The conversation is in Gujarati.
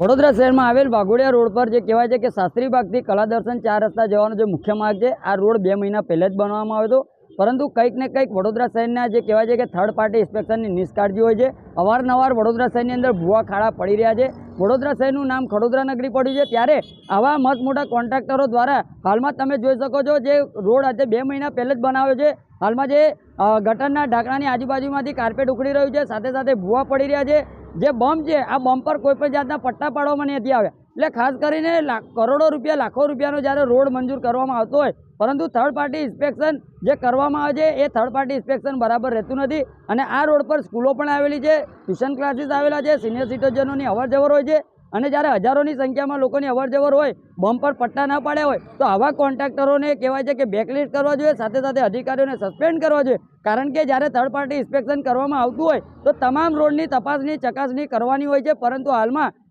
વડોદરા શહેરમાં આવેલ વાઘોડિયા રોડ પર જે કહેવાય છે કે શાસ્ત્રી બાગથી કલા દર્શન ચાર રસ્તા જવાનો જે મુખ્ય માર્ગ છે, આ રોડ બે મહિના પહેલાં જ બનાવવામાં આવ્યો હતો. પરંતુ કંઈક ને કંઈક વડોદરા શહેરના જે કહેવાય છે કે થર્ડ પાર્ટી ઇન્સ્પેક્શનની નિષ્કાળજી હોય છે. અવારનવાર વડોદરા શહેરની અંદર ભૂવા ખાડા પડી રહ્યા છે. વડોદરા શહેરનું નામ ખડોદરા નગરી પડ્યું છે. ત્યારે આવા મત મોટા કોન્ટ્રાક્ટરો દ્વારા હાલમાં તમે જોઈ શકો છો જે રોડ આજે બે મહિના પહેલાં જ બનાવ્યો છે. હાલમાં જે ગટરના ઢાંકણાની આજુબાજુમાંથી કાર્પેટ ઉખડી રહ્યું છે. સાથે સાથે ભૂવા પડી રહ્યા છે. જે બોમ્બ છે, આ બોમ્બ પર કોઈ પણ જાતના પટ્ટા પાડવામાં નથી આવ્યા એટલે ખાસ કરીને કરોડો રૂપિયા, લાખો રૂપિયાનો જ્યારે રોડ મંજૂર કરવામાં આવતો હોય, પરંતુ થર્ડ પાર્ટી ઇન્સ્પેક્શન જે કરવામાં આવે છે, એ થર્ડ પાર્ટી ઇન્સ્પેક્શન બરાબર રહેતું નથી. અને આ રોડ પર સ્કૂલો પણ આવેલી છે, ટ્યુશન ક્લાસીસ આવેલા છે સિનિયર સિટીઝનોની અવર જવર હોય છે. અને જ્યારે હજારોની સંખ્યામાં લોકોની અવર જવર હોય, બમ્પ પર પટ્ટા ના પાડ્યા હોય, તો આવા કોન્ટ્રાક્ટરોને કહેવાય છે કે બેકલિસ્ટ કરવા જોઈએ, સાથે સાથે અધિકારીઓને સસ્પેન્ડ કરવા જોઈએ. કારણ કે જ્યારે થર્ડ પાર્ટી ઇન્સ્પેક્શન કરવામાં આવતું હોય, તો તમામ રોડની તપાસની, ચકાસણી કરવાની હોય છે, પરંતુ હાલમાં